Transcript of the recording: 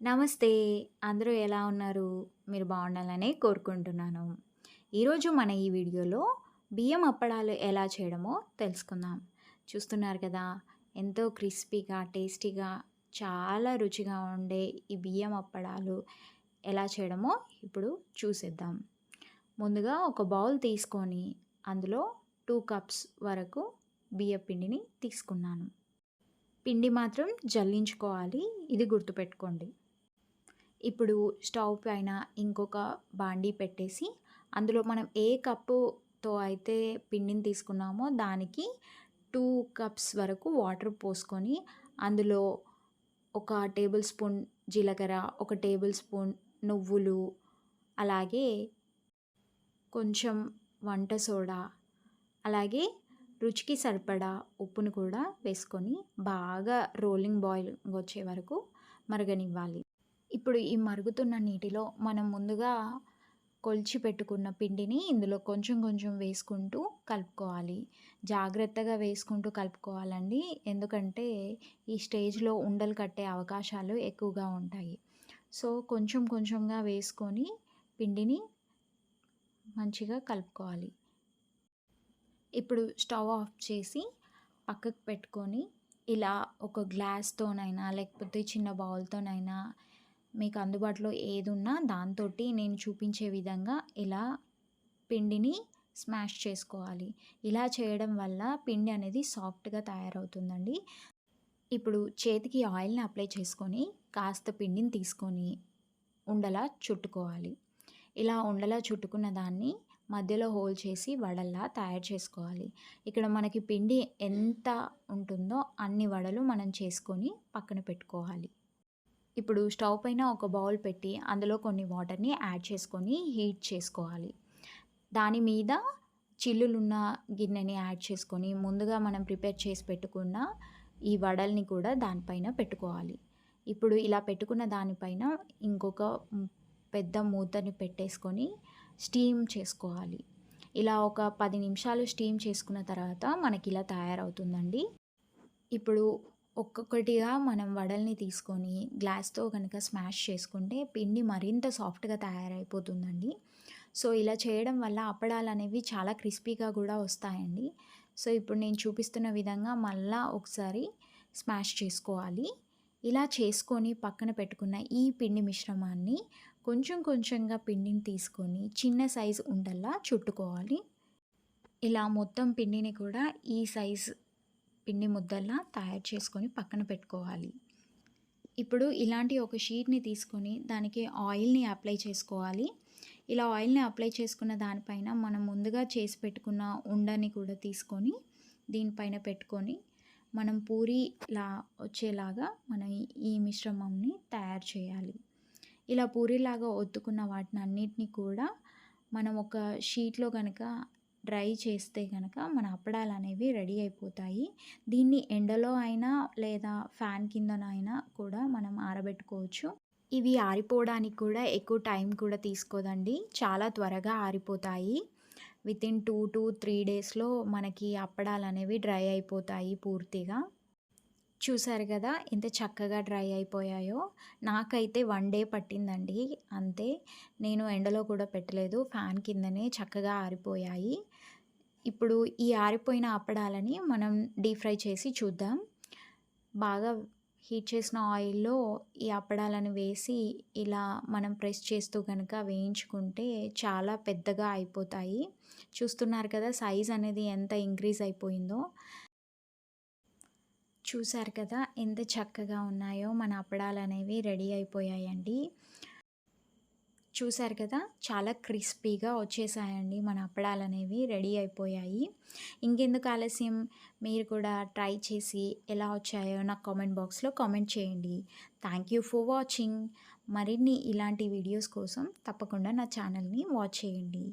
నమస్తే! అందరూ ఎలా ఉన్నారు? మీరు బాగుండాలనే కోరుకుంటున్నాను. ఈరోజు మన ఈ వీడియోలో బియ్యం అప్పడాలు ఎలా చేయడమో తెలుసుకుందాం. చూస్తున్నారు కదా! ఎంతో క్రిస్పీగా, టేస్టీగా, చాలా రుచిగా ఉండే ఈ బియ్యం అప్పడాలు ఎలా చేయడమో ఇప్పుడు చూసేద్దాం. ముందుగా ఒక బౌల్ తీసుకొని అందులో టూ కప్స్ వరకు బియ్యపిండిని తీసుకున్నాను. పిండి మాత్రం జల్లించుకోవాలి. ఇది గుర్తుపెట్టుకోండి. ఇప్పుడు స్టవ్ పైన ఇంకొక బాండీ పెట్టేసి అందులో మనం ఏ కప్పుతో అయితే పిండిని తీసుకున్నామో దానికి టూ కప్స్ వరకు వాటర్ పోసుకొని అందులో ఒక టేబుల్ స్పూన్ జీలకర్ర, ఒక టేబుల్ స్పూన్ నువ్వులు, అలాగే కొంచెం వంట సోడా, అలాగే రుచికి సరిపడా ఉప్పును కూడా వేసుకొని బాగా రోలింగ్ బాయిల్ వచ్చే వరకు మరగనివ్వాలి. ఇప్పుడు ఈ మరుగుతున్న నీటిలో మనం ముందుగా కొలిచి పెట్టుకున్న పిండిని ఇందులో కొంచెం కొంచెం వేసుకుంటూ కలుపుకోవాలి. జాగ్రత్తగా వేసుకుంటూ కలుపుకోవాలండి. ఎందుకంటే ఈ స్టేజ్‌లో ఉండలు కట్టే అవకాశాలు ఎక్కువగా ఉంటాయి. సో, కొంచెం కొంచెంగా వేసుకొని పిండిని మంచిగా కలుపుకోవాలి. ఇప్పుడు స్టవ్ ఆఫ్ చేసి పక్కకు పెట్టుకొని ఇలా ఒక గ్లాస్‌తోనైనా లేకపోతే చిన్న బౌల్‌తోనైనా మీకు అందుబాటులో ఏదున్నా దాంతోటి నేను చూపించే విధంగా ఇలా పిండిని స్మాష్ చేసుకోవాలి. ఇలా చేయడం వల్ల పిండి అనేది సాఫ్ట్‌గా తయారవుతుందండి. ఇప్పుడు చేతికి ఆయిల్‌ని అప్లై చేసుకొని కాస్త పిండిని తీసుకొని ఉండలా చుట్టుకోవాలి. ఇలా ఉండలా చుట్టుకున్న దాన్ని మధ్యలో హోల్ చేసి వడల్లా తయారు చేసుకోవాలి. ఇక్కడ మనకి పిండి ఎంత ఉంటుందో అన్ని వడలు మనం చేసుకొని పక్కన పెట్టుకోవాలి. ఇప్పుడు స్టవ్ పైన ఒక బౌల్ పెట్టి అందులో కొన్ని వాటర్‌ని యాడ్ చేసుకొని హీట్ చేసుకోవాలి. దాని మీద చిల్లులున్న గిన్నెని యాడ్ చేసుకొని ముందుగా మనం ప్రిపేర్ చేసి పెట్టుకున్న ఈ వడల్ని కూడా దానిపైన పెట్టుకోవాలి. ఇప్పుడు ఇలా పెట్టుకున్న దానిపైన ఇంకొక పెద్ద మూతని పెట్టేసుకొని స్టీమ్ చేసుకోవాలి. ఇలా ఒక పది నిమిషాలు స్టీమ్ చేసుకున్న తర్వాత మనకి ఇలా తయారవుతుందండి. ఇప్పుడు ఒక్కొక్కటిగా మనం వడల్ని తీసుకొని గ్లాస్‌తో కనుక స్మాష్ చేసుకుంటే పిండి మరింత సాఫ్ట్‌గా తయారైపోతుందండి. సో, ఇలా చేయడం వల్ల అప్పడాలు అనేవి చాలా క్రిస్పీగా కూడా వస్తాయండి. సో, ఇప్పుడు నేను చూపిస్తున్న విధంగా మళ్ళా ఒకసారి స్మాష్ చేసుకోవాలి. ఇలా చేసుకొని పక్కన పెట్టుకున్న ఈ పిండి మిశ్రమాన్ని కొంచెం కొంచెంగా పిండిని తీసుకొని చిన్న సైజు ఉండల్లా చుట్టుకోవాలి. ఇలా మొత్తం పిండిని కూడా ఈ సైజ్ పిండి ముద్దల్లా తయారు చేసుకొని పక్కన పెట్టుకోవాలి. ఇప్పుడు ఇలాంటి ఒక షీట్‌ని తీసుకొని దానికి ఆయిల్‌ని అప్లై చేసుకోవాలి. ఇలా ఆయిల్‌ని అప్లై చేసుకున్న దానిపైన మనం ముందుగా చేసి పెట్టుకున్న ఉండని కూడా తీసుకొని దీనిపైన పెట్టుకొని మనం పూరిలా వచ్చేలాగా మనం ఈ మిశ్రమంని తయారు చేయాలి. ఇలా పూరిలాగా ఒత్తుకున్న వాటిని అన్నిటినీ కూడా మనం ఒక షీట్‌లో కనుక డ్రై చేస్తే కనుక మన అప్పడాలు అనేవి రెడీ అయిపోతాయి. దీన్ని ఎండలో అయినా లేదా ఫ్యాన్ కిందనైనా కూడా మనం ఆరబెట్టుకోవచ్చు. ఇవి ఆరిపోవడానికి కూడా ఎక్కువ టైం కూడా తీసుకోదండి. చాలా త్వరగా ఆరిపోతాయి. వితిన్ 2-3 డేస్‌లో మనకి అప్పడాలు అనేవి డ్రై అయిపోతాయి పూర్తిగా. చూసారు కదా! ఎంత చక్కగా డ్రై అయిపోయాయో. నాకైతే వన్ డే పట్టిందండి అంతే. నేను ఎండలో కూడా పెట్టలేదు. ఫ్యాన్ కిందనే చక్కగా ఆరిపోయాయి. ఇప్పుడు ఈ ఆరిపోయిన అప్పడాలని మనం డీప్ ఫ్రై చేసి చూద్దాం. బాగా హీట్ చేసిన ఆయిల్‌లో ఈ అప్పడాలను వేసి ఇలా మనం ప్రెస్ చేస్తూ కనుక వేయించుకుంటే చాలా పెద్దగా అయిపోతాయి. చూస్తున్నారు కదా! సైజ్ అనేది ఎంత ఇంక్రీజ్ అయిపోయిందో. చూసారు కదా! ఎంత చక్కగా ఉన్నాయో మన అప్పడాలు అనేవి రెడీ అయిపోయాయండి. చూసారు కదా! చాలా క్రిస్పీగా వచ్చేసాయండి మన అప్పడాలు అనేవి రెడీ అయిపోయాయి. ఇంకెందుకు ఆలస్యం మీరు కూడా ట్రై చేసి ఎలా వచ్చాయో నాకు కామెంట్ బాక్స్‌లో కామెంట్ చేయండి. Thank you for watching. మరిన్ని ఇలాంటి వీడియోస్ కోసం తప్పకుండా నా ఛానల్‌ని వాచ్ చేయండి.